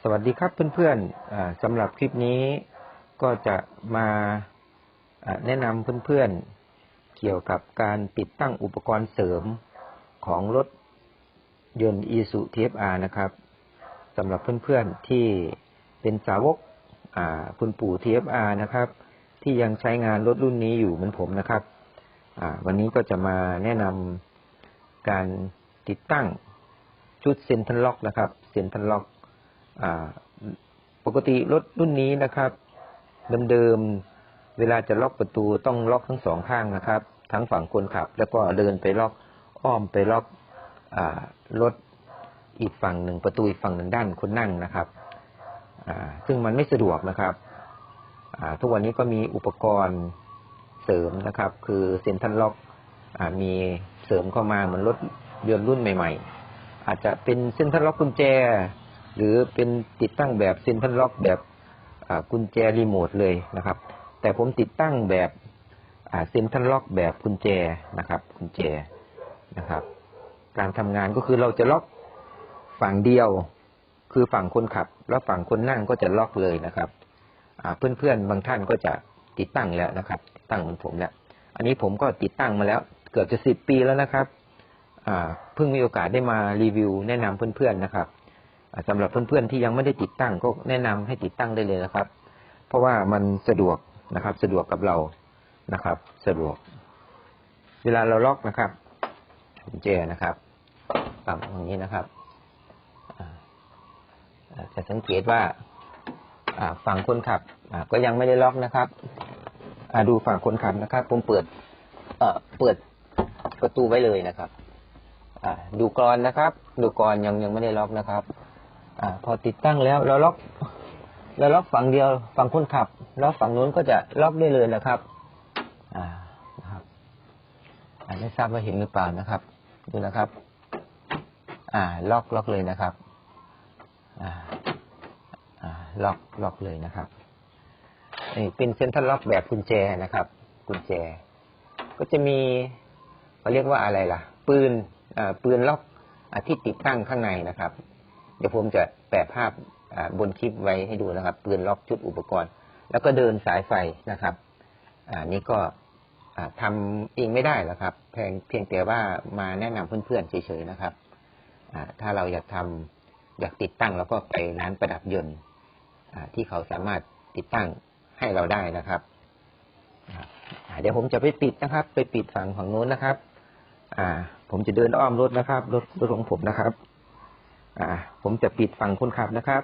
สวัสดีครับเพื่อนๆสำหรับคลิปนี้ก็จะมาแนะนำเพื่อนๆ เกี่ยวกับการติดตั้งอุปกรณ์เสริมของรถยนต์ i s u TFR นะครับสำหรับเพื่อนๆที่เป็นสาวกคุณปู่ TFR นะครับ ที่ยังใช้งานรถรุ่นนี้อยู่เหมือนผมนะครับวันนี้ก็จะมาแนะนำการติดตั้งชุดเซ็นทันล็อกนะครับเซ็นทันล็อก ปกติรถรุ่นนี้นะครับเดิมๆเวลาจะล็อกประตูต้องล็อกทั้งสองข้างนะครับ ทั้งฝั่งคนขับ แล้วก็เดินไปล็อกอ้อมไปล็อกรถอีกฝั่งหนึ่งประตูอีกฝั่งหนึ่งด้านคนนั่งนะครับซึ่งมันไม่สะดวกนะครับทุกวันนี้ก็มีอุปกรณ์เสริมนะครับ คือเซ็นทรัลล็อกอมีเสริมเข้ามาเหมือนรถยนต์รุ่นใหม่ ๆ อาจจะเป็นเซ็นทรัลล็อกกุญแจ หรือเป็นติดตั้งแบบเซ็นทรัลล็อกแบบกุญแจรีโมทเลยนะครับ แต่ผมติดตั้งแบบเซ็นทรัลล็อกแบบกุญแจนะครับกุญแจนะครับ การทำงานก็คือเราจะล็อกฝั่งเดียว คือฝั่งคนขับ แล้วฝั่งคนนั่งก็จะล็อกเลยนะครับเพื่อนๆบางท่านก็จะติดตั้งแล้วนะครับ ตั้งเหมือนผมแล้ว อันนี้ผมก็ติดตั้งมาแล้ว เกือบจะสิบปีแล้วนะครับเพิ่งมีโอกาสได้มารีวิวแนะนำเพื่อนๆนะครับ อ่าสำหรับเพื่อนๆที่ยังไม่ได้ติดตั้งก็แนะนำให้ติดตั้งได้เลยนะครับ เพราะว่ามันสะดวกนะครับ สะดวกกับเรานะครับ สะดวก เวลาเราล็อกนะครับกุญแจนะครับปั๊มอย่างนี้นะครับจะสังเกตว่าฝั่งคนขับก็ยังไม่ได้ล็อกนะครับดูฝั่งคนขับนะครับ ผมเปิดเปิดประตูไว้เลยนะครับดูกรอนนะครับ ดูกรอนยังยังไม่ได้ล็อกนะครับ อพอติดตั้งแล้วเราล็อกเราล็อกฝั่งเดียวฝั่งคนขับ แล้วฝั่งนู้นก็จะล็อกได้เลยนะครับ อ่านะครับอาไม่ทราบว่าเห็นหรือเปล่านะครับ ดูนะครับ อ่า ล็อกล็อกเลยนะครับ อ่า อ่า ล็อกล็อกเลยนะครับนี่เป็นเซ็นทรัลล็อกแบบกุญแจนะครับ กุญแจ ก็จะมีเขาเรียกว่าอะไรล่ะ ปืนอ่าปืนล็อกอที่ติดตั้งข้างในนะครับ ดี๋ยวผมจะแปะภาพบนคลิปไว้ให้ดูนะครับปืนล็อกชุดอุปกรณ์ แล้วก็เดินสายไฟนะครับอ่านี่ก็อ่าทำเองไม่ได้หรอกครับเพียงเพียงแต่ว่ามาแนะนำเพื่อนๆเฉยๆนะครับถ้าเราอยากทำอยากติดตั้ง แล้วก็ไปร้านประดับยนต์ที่เขาสามารถติดตั้งให้เราได้นะครับเดี๋ยวผมจะไปปิดนะครับ ไปปิดฝั่งฝั่งโน้นนะครับ อ่า ผมจะเดินอ้อมรถนะครับ รถรถของผมนะครับ อ่า ผมจะปิดฝั่งคนขับนะครับ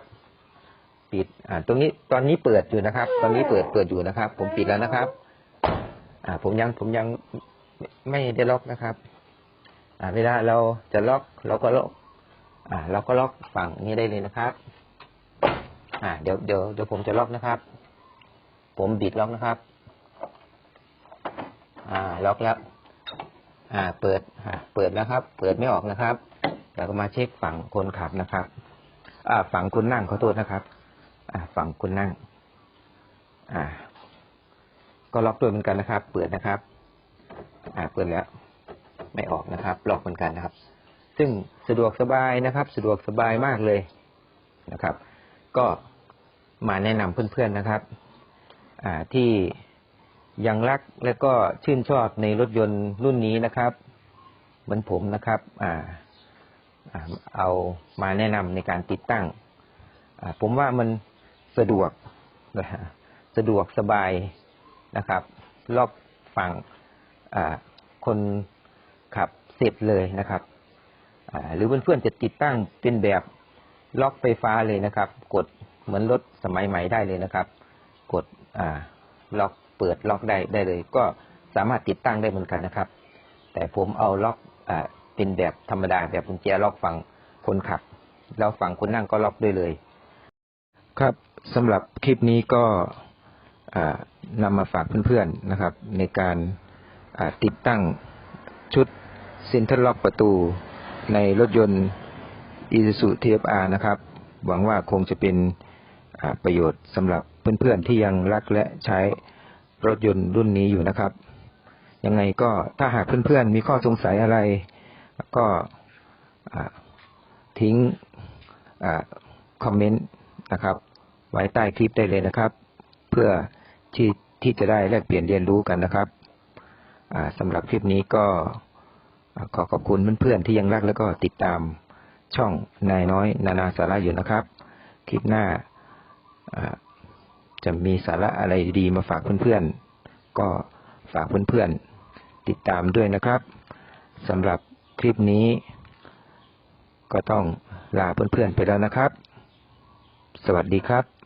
ปิด อ่า ตรงนี้ตอนนี้เปิดอยู่นะครับ ตอนนี้เปิดเปิดอยู่นะครับ ผมปิดแล้วนะครับ อ่า ผมยังผมยังไม่ได้ล็อกนะครับ อ่า เวลาเราจะล็อกเราก็ล็อก อ่า เราก็ล็อกฝั่งนี้ได้เลยนะครับ อ่า เดี๋ยวเดี๋ยวเดี๋ยวผมจะล็อกนะครับ ผมบิดล็อกนะครับ อ่า ล็อกแล้ว อ่า เปิด อ่า เปิดแล้วครับ เปิดไม่ออกนะครับ แล้วก็มาเช็คฝั่งคนขับนะครับ อ่า ฝั่งคนนั่งขอโทษนะครับ อ่า ฝั่งคนนั่ง อ่า ก็ล็อกด้วยเหมือนกันนะครับ เปิดนะครับ อ่า เปิดแล้ว ไม่ออกนะครับ ล็อกเหมือนกันนะครับ ซึ่งสะดวกสบายนะครับ สะดวกสบายมากเลยนะครับ ก็มาแนะนำเพื่อนๆนะครับ อ่า ที่ยังรักและก็ชื่นชอบในรถยนต์รุ่นนี้นะครับ เหมือนผมนะครับ อ่า เอามาแนะนำในการติดตั้ง ผมว่ามันสะดวกสะดวกสบายนะครับล็อกฝั่งคนขับเสร็จเลยนะครับหรือเพื่อนๆจะติดตั้งเป็นแบบล็อกไฟฟ้าเลยนะครับ กดเหมือนรถสมัยใหม่ได้เลยนะครับ กดล็อกเปิดล็อกได้ได้เลย ก็สามารถติดตั้งได้เหมือนกันนะครับ แต่ผมเอาล็อกอ เป็นแบบธรรมดาแบบกุญแจล็อกฝั่งคนขับ แล้วฝั่งคนนั่งก็ล็อกด้วยเลย ครับสำหรับคลิปนี้ก็อ่านำมาฝากเพื่อนๆนะครับ ในการติดตั้งชุดเซ็นทรัลล็อกประตูในรถยนต์ Isuzu TFR นะครับ หวังว่าคงจะเป็นประโยชน์สำหรับเพื่อนๆที่ยังรักและใช้รถยนต์รุ่นนี้อยู่นะครับ ยังไงก็ถ้าหากเพื่อนๆมีข้อสงสัยอะไร ก็ทิ้งอคอมเมนต์นะครับ ไว้ใต้คลิปได้เลยนะครับ เพื่อที่ที่จะได้แลกเปลี่ยนเรียนรู้กันนะครับสำหรับคลิปนี้ก็ขอขอบคุณเพื่อนๆที่ยังรักแล้วก็ติดตามช่องนายน้อย นานาสาระอยู่นะครับ คลิปหน้าจะมีสาระอะไรดีมาฝากเพื่อนๆก็ฝากเพื่อนๆติดตามด้วยนะครับสำหรับ คลิปนี้ ก็ต้องลาเพื่อนๆไปแล้วนะครับ สวัสดีครับ